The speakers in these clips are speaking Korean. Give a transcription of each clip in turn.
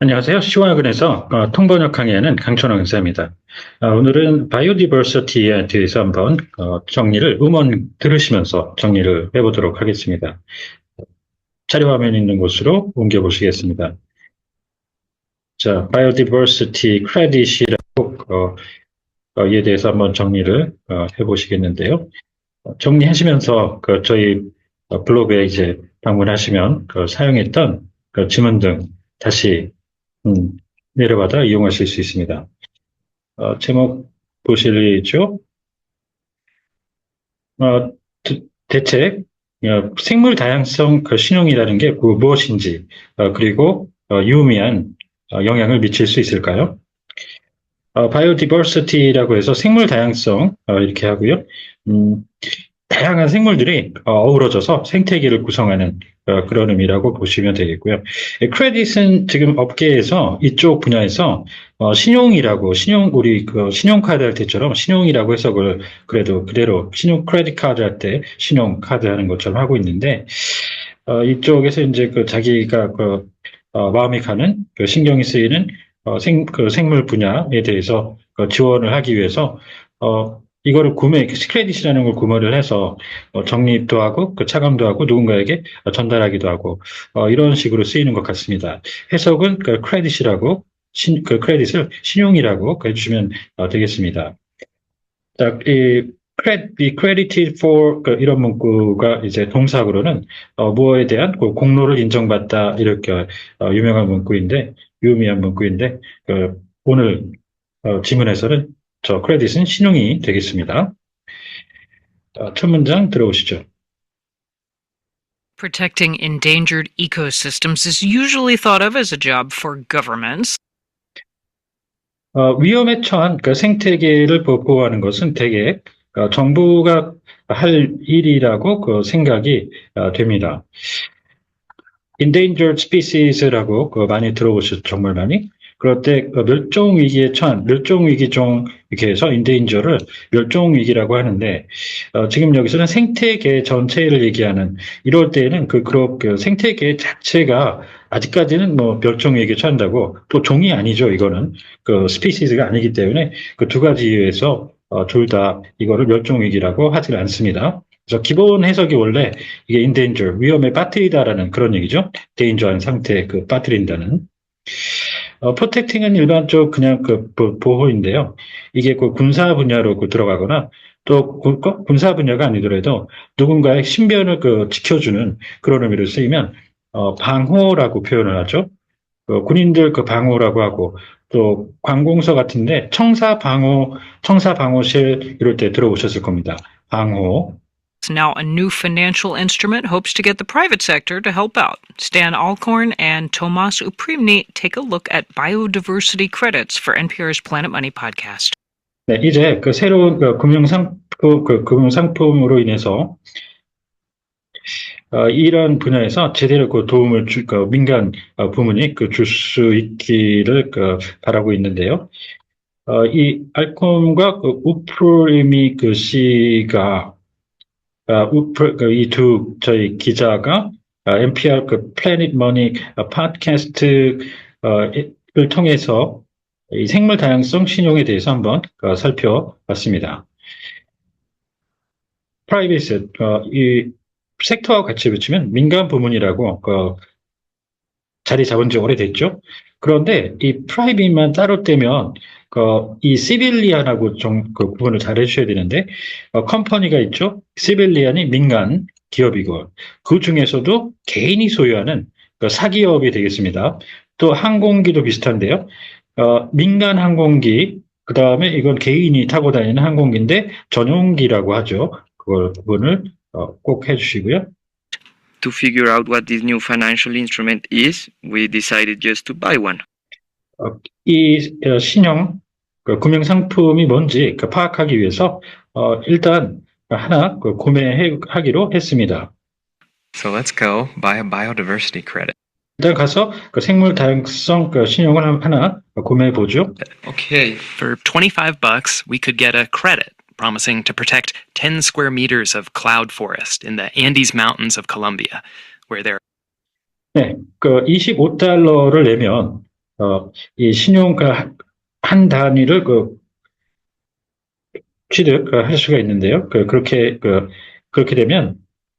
안녕하세요. 시와학원에서 어, 통번역 강의하는 강천호 강사입니다. 어, 오늘은 바이오디버시티에 대해서 한번 어, 정리를 음원 들으시면서 정리를 해보도록 하겠습니다. 자료 화면 있는 곳으로 옮겨 보시겠습니다. 자, 바이오디버시티 크레딧이라고 이에 대해서 한번 정리를 어, 해보시겠는데요. 어, 정리하시면서 그 저희 어, 블로그에 이제 방문하시면 그 사용했던 그 지문 등 다시 음, 내려받아 이용하실 수 있습니다. 어, 제목 보실죠? 어, 대- 대체 어, 생물 다양성 그 신용이라는 게그 무엇인지 어, 그리고 어, 유의미한 어, 영향을 미칠 수 있을까요? 어, 바이오디버시티라고 해서 생물 다양성 어, 이렇게 하고요. 음, 다양한 생물들이 어, 어우러져서 생태계를 구성하는 어, 그런 의미라고 보시면 되겠고요. 예, 크레딧은 지금 업계에서 이쪽 분야에서 어, 신용이라고 신용 우리 그 신용카드 할 때처럼 신용이라고 해석을 그래도 그대로 신용 크레딧 카드 할 때 신용 카드 하는 것처럼 하고 있는데 어, 이쪽에서 이제 그 자기가 그 어, 마음이 가는 그 신경이 쓰이는 어, 생, 그 생물 분야에 대해서 그 지원을 하기 위해서 어, 이거를 구매, 크레딧이라는 걸 구매를 해서 어, 적립도 하고 그 차감도 하고 누군가에게 어, 전달하기도 하고 어, 이런 식으로 쓰이는 것 같습니다. 해석은 그 크레딧이라고 신, 그 크레딧을 신용이라고 해주시면 어, 되겠습니다. 자, 이 be credited for 그 이런 문구가 이제 동사구로는 어, 무엇에 대한 그 공로를 인정받다 이렇게 어, 유명한 문구인데 유의미한 문구인데 그 오늘 어, 지문에서는 저 크레딧은 신용이 되겠습니다. 어, 첫 문장 들어보시죠. Protecting endangered ecosystems is usually thought of as a job for governments. 어, 위험에 처한 그 생태계를 보- 보호하는 것은 대개 어, 정부가 할 일이라고 그 생각이 어, 됩니다. Endangered species라고 그 많이 들어보셨죠, 정말 많이. 그럴 때그 멸종 위기에 처한 멸종 위기종 이렇게 해서 endanger를 멸종 위기라고 하는데 어, 지금 여기서는 생태계 전체를 얘기하는 이럴 때에는 그, 그런 그 생태계 자체가 아직까지는 뭐 멸종 위기에 처한다고 또 종이 아니죠, 이거는. 그 스피시스가 아니기 때문에 그 두 가지 이유에서 어, 둘 다 이거를 멸종 위기라고 하지 않습니다. 그래서 기본 해석이 원래 이게 endanger 위험에 빠뜨리다라는 그런 얘기죠. danger한 상태 그 빠뜨린다는. 어, protecting은 일반적 그냥 그 보- 보호인데요. 이게 그 군사 분야로 그 들어가거나 또 군- 거- 군사 분야가 아니더라도 누군가의 신변을 그 지켜주는 그런 의미로 쓰이면 어, 방호라고 표현을 하죠. 그 군인들 그 방호라고 하고 또 관공서 같은데 청사 방호, 청사 방호실 이럴 때 들어보셨을 겁니다. 방호. Now, a new financial instrument hopes to get the private sector to help out. Stan Alcorn and Tomas Uprimny take a look at biodiversity credits for NPR's Planet Money podcast. 네, 이제 그 새로운 그 금융상품, 그 금융상품으로 인해서 어, 이런 분야에서 제대로 그 도움을 줄, 그 민간 어, 부문이 그 줄 수 있기를 그 바라고 있는데요. 어, 이 알콤과 그 우프리미 그 씨가 그 이두 저희 기자가 어, NPR 그 플래닛 머니 어, 팟캐스트를 통해서 이 생물 다양성 신용에 대해서 한번 어, 살펴봤습니다. 프라이빗, 어, 이 섹터와 같이 붙이면 민간 부문이라고 그 자리 잡은 지 오래됐죠. 그런데 이 프라이빗만 따로 떼면 그이 시빌리안하고 좀 그 구분을 잘 해주셔야 되는데 어, 컴퍼니가 있죠. 시빌리안이 민간 기업이고 그 중에서도 개인이 소유하는 그 사기업이 되겠습니다. 또 항공기도 비슷한데요. 어, 민간 항공기 그 다음에 이건 개인이 타고 다니는 항공기인데 전용기라고 하죠. 그걸 구분을 어, 꼭 해주시고요. to figure out what this new financial instrument is, we decided just to buy one. 이 어, 신용 그 금융 상품이 뭔지 그 파악하기 위해서 어, 일단 하나 그 구매하기로 했습니다. So let's go buy a biodiversity credit. 일단 가서 그 생물 다양성 그 신용을 한- 하나 구매해 보죠. Okay. For 25 bucks, we could get a credit promising to protect 10 square meters of cloud forest in the Andes Mountains of Colombia, where there 네, 그 25달러를 내면 어, 이 신용 그한 단위를 그 취득할 수가 있는데요. 그 그렇게 그 그렇게 되면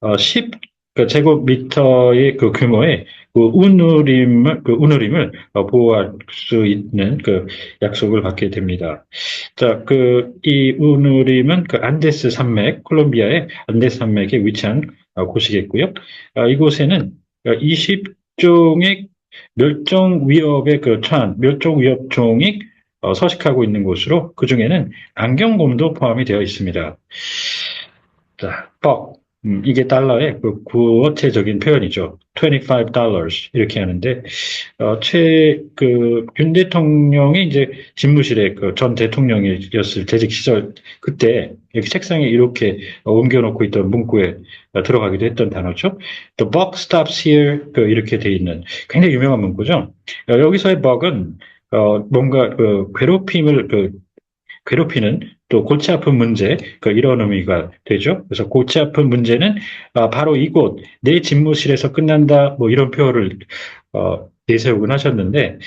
어, 10그 제곱미터의 그 규모의 그 운우림을 그 운우림을 어, 보호할 수 있는 그 약속을 받게 됩니다. 자, 그 이 운우림은 그 안데스 산맥, 콜롬비아의 안데스 산맥에 위치한 어, 곳이겠고요. 어, 이곳에는 20종의 멸종 위협에 그 처한 멸종 위협종이 어, 서식하고 있는 곳으로 그 중에는 안경곰도 포함이 되어 있습니다. 자, 뻑. 음, 이게 달러의 그 구어체적인 표현이죠. 25 dollars 이렇게 하는데 어, 최, 그, 윤 대통령이 이제 집무실에 그 전 대통령이었을 재직 시절 그때 여기 책상에 이렇게 어, 옮겨놓고 있던 문구에 어, 들어가기도 했던 단어죠. The buck stops here 그 이렇게 돼 있는 굉장히 유명한 문구죠. 어, 여기서의 buck은 어, 뭔가 그 괴롭힘을 그 괴롭히는 또 골치 아픈 문제 그 이런 의미가 되죠. 그래서 골치 아픈 문제는 아, 바로 이곳 내 집무실에서 끝난다 뭐 이런 표현을 어, 내세우곤 하셨는데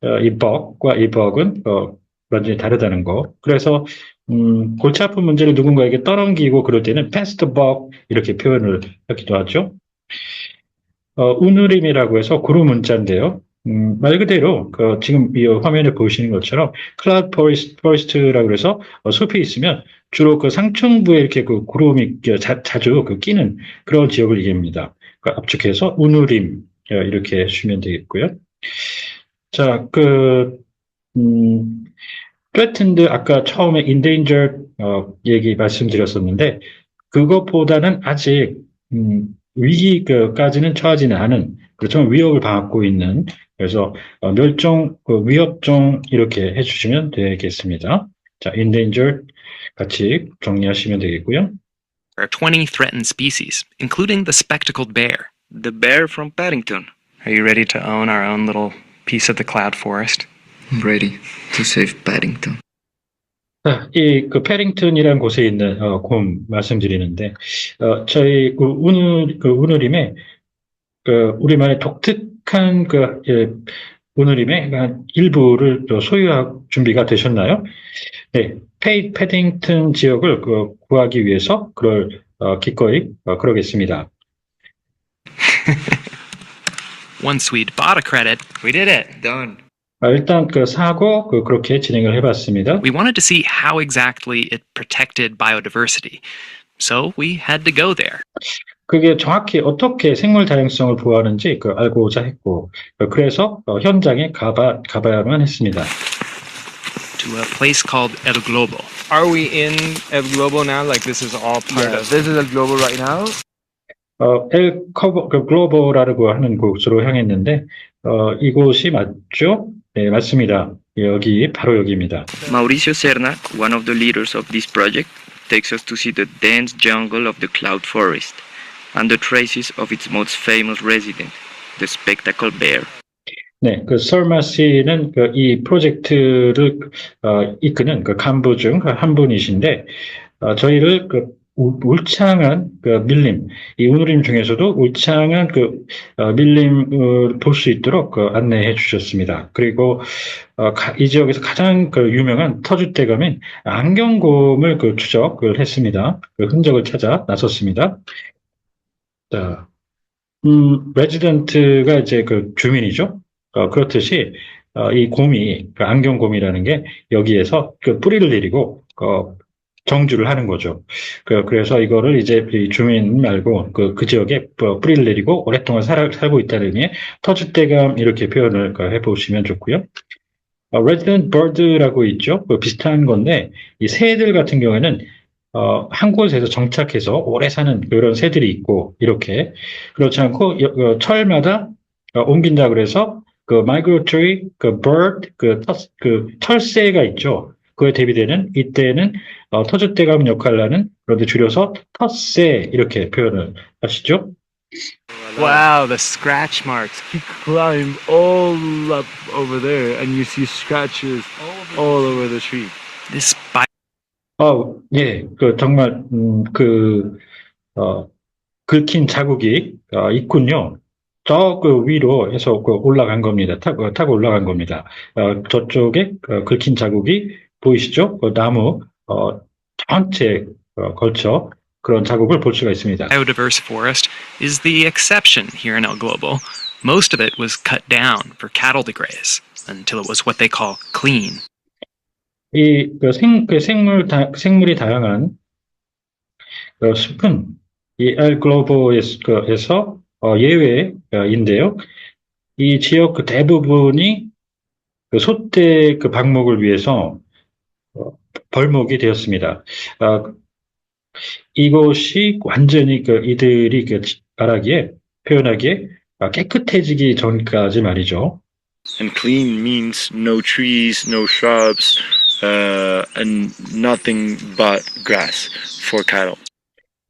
어, 이 bug은 어, 완전히 다르다는 거. 그래서 음, 골치 아픈 문제를 누군가에게 떠넘기고 그럴 때는 the bug 이렇게 표현을 하기도 하죠. 어, 운우림이라고 해서 구름 문자인데요. 음, 말 그대로 그 지금 이 화면에 보시는 것처럼 클라우드 포레스트, 포레스트라고 그래서 어, 숲이 있으면 주로 그 상층부에 이렇게 그 구름이 자, 자주 그 끼는 그런 지역을 얘기합니다. 그 압축해서 운우림 어, 이렇게 해주시면 되겠고요. 자, 그 음, threatened 아까 처음에 endangered 어, 얘기 말씀드렸었는데 그것보다는 아직 음, 위기까지는 처하지는 않은 그렇지만 위협을 받고 있는 그래서 어, 멸종 그 위협종 이렇게 해주시면 되겠습니다. 자, endangered 같이 정리하시면 되겠고요. There are 20 threatened species, including the spectacled bear. The bear from Paddington. Are you ready to own our own little piece of the cloud forest? Ready to save Paddington. 자, 이, 그, 패링턴이라는 곳에 있는, 어, 곰 말씀드리는데, 어, 저희, 그, 우누, 그, 우누림에, 그, 우리만의 독특 한, 그, 예, 한 일부를 또 소유할 준비가 되셨나요? 네, 페이, 패딩턴 지역을 그, 구하기 위해서, 그걸, 어, 기꺼이, 어, 그러겠습니다. Once we'd bought a credit, We did it! Done. 아, 일단 그 사고, 그, 그렇게 진행을 해봤습니다. we wanted to see how exactly it protected biodiversity. So we had to go there. 그게 정확히 어떻게 생물 다양성을 보호하는지 그 알고자 했고, 어, 그래서 어, 현장에 가봐, 가봐야만 했습니다. To a place called El Globo. Are we in El Globo now? Like this is all part Yeah, of. this is El Globo right now. 어, 엘 커버, 그 글로벌이라고 하는 곳으로 향했는데, 어, 이곳이 맞죠? 네, 맞습니다. 여기, 바로 여기입니다. Mauricio Serna, one of the leaders of this project, takes us to see the dense jungle of the cloud forest and the traces of its most famous resident, the spectacled bear. 네, 그 설마 씨는 그 이 프로젝트를 어, 이끄는 그 간부 중 한 분이신데, 어, 저희를 그 울- 울창한 그 밀림, 이 운우림 중에서도 울창한 그 어, 밀림을 볼 수 있도록 그 안내해 주셨습니다. 그리고 어, 가- 이 지역에서 가장 그 유명한 터줏대감인 안경곰을 그 추적을 했습니다. 그 흔적을 찾아 나섰습니다. 자, 음, 레지던트가 이제 그 주민이죠. 어, 그렇듯이 어, 이 곰이 그 안경곰이라는 게 여기에서 그 뿌리를 내리고 어, 정주를 하는 거죠. 그, 그래서 이거를 이제 이 주민 말고 그, 그 지역에 뭐 뿌리를 내리고 오랫동안 살, 살고 있다는 의미의 터줏대감 이렇게 표현을 그 해보시면 좋고요. 어, resident bird라고 있죠. 그 비슷한 건데 이 새들 같은 경우에는 어, 한 곳에서 정착해서 오래 사는 그런 새들이 있고 이렇게 그렇지 않고 여- 어, 철마다 어, 옮긴다 그래서 그 migratory 그 bird 그, 터, 그 철새가 있죠. 그에 대비되는 이때는 어, 터줏대감 역할을 하는 그런데 줄여서 텃새 이렇게 표현을 하시죠. Wow, the scratch marks. You climb all up over there, and you see scratches all over the tree. This 어, 예, 그 정말 음, 그 어, 긁힌 자국이 어, 있군요. 저 그 위로 해서 그 올라간 겁니다. 타, 어, 타고 올라간 겁니다. 어, 저쪽에 어, 긁힌 자국이 보이시죠? 그 나무 어, 전체에 어, 걸쳐 그런 자국을 볼 수가 있습니다. Biodiverse forest is the exception here in El Global. Most of it was cut down for cattle to graze until it was what they call clean. 이 그 생, 그 생물 다, 생물이 다양한 그 숲은 이 엘 글로버에서 어, 예외인데요. 이 지역 그 대부분이 그 소떼 그 방목을 위해서 어, 벌목이 되었습니다. 아, 이곳이 완전히 그 이들이 그 말하기에 표현하기에 아, 깨끗해지기 전까지 말이죠. And clean means no trees, no shrubs, uh, and nothing but grass for cattle.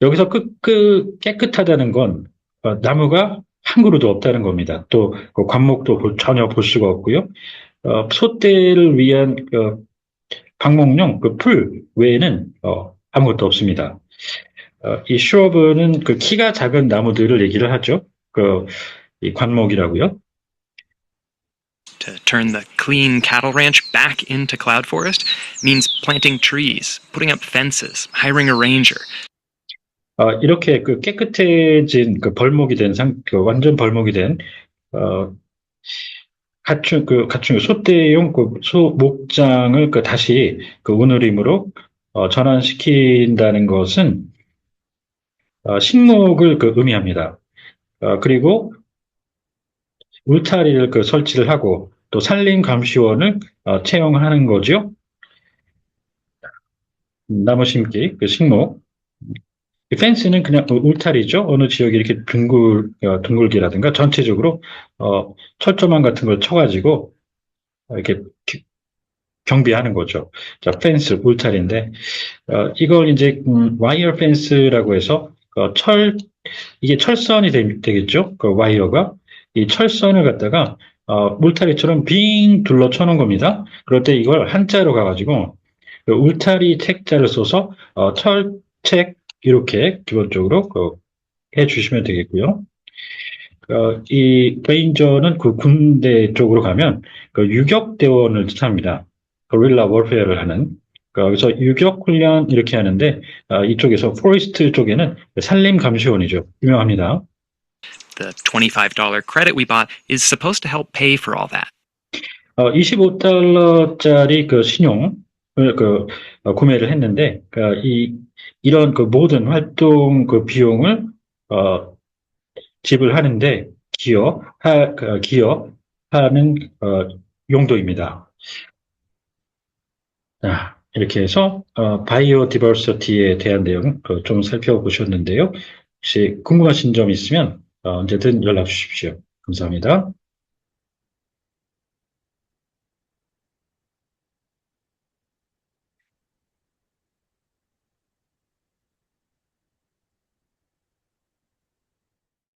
여기서 그, 그 깨끗하다는 건 어, 나무가 한 그루도 없다는 겁니다. 또 그 관목도 볼- 전혀 볼 수가 없고요. 어, 소떼를 위한 그 방목용 그 풀 외에는 어, 아무것도 없습니다. 어, 이 슈러브는 그 키가 작은 나무들을 얘기를 하죠. 그이 관목이라고요. To turn the clean cattle ranch back into cloud forest means planting trees, putting up fences, hiring a ranger. 어, 이렇게 그 깨끗해진 그 벌목이 된 상, 그 완전 벌목이 된, 어, 가축, 그 가축, 소떼용 그 소, 목장을 그 다시 그 운우림으로 어, 전환시킨다는 것은 어, 식목을 그 의미합니다. 어, 그리고 울타리를 그 설치를 하고 또 산림 감시원을 어, 채용하는 거죠. 나무 심기, 그 식목. 이 펜스는 그냥 울타리죠. 어느 지역이 이렇게 둥글, 어, 둥글기라든가 전체적으로, 어, 철조망 같은 걸 쳐가지고, 어, 이렇게 기- 경비하는 거죠. 자, 펜스, 울타리인데, 어, 이걸 이제, 음, 와이어 펜스라고 해서, 어, 철, 이게 철선이 되, 되겠죠. 그 와이어가. 이 철선을 갖다가, 어, 울타리처럼 빙 둘러 쳐놓은 겁니다. 그럴 때 이걸 한자로 가가지고, 그 울타리 책자를 써서, 어, 철책, 이렇게 기본적으로 그 해주시면 되겠고요. 어, 이 레인저는 그 군대 쪽으로 가면 그 유격대원을 뜻합니다. 거릴라 워페어를 하는. 그 여기서 유격 훈련 이렇게 하는데 어, 이쪽에서 포레스트 쪽에는 산림 감시원이죠. 유명합니다. The $25 credit we bought is supposed to help pay for all that. 어, 25달러짜리 그 신용을 그 어, 구매를 했는데 그이 이런 그 모든 활동 그 비용을 어, 지불하는데 기여 하 그, 기여하는 어, 용도입니다. 자, 이렇게 해서 어, 바이오 디버시티에 대한 내용 어, 좀 살펴보셨는데요. 혹시 궁금하신 점 있으면 어, 언제든 연락 주십시오. 감사합니다.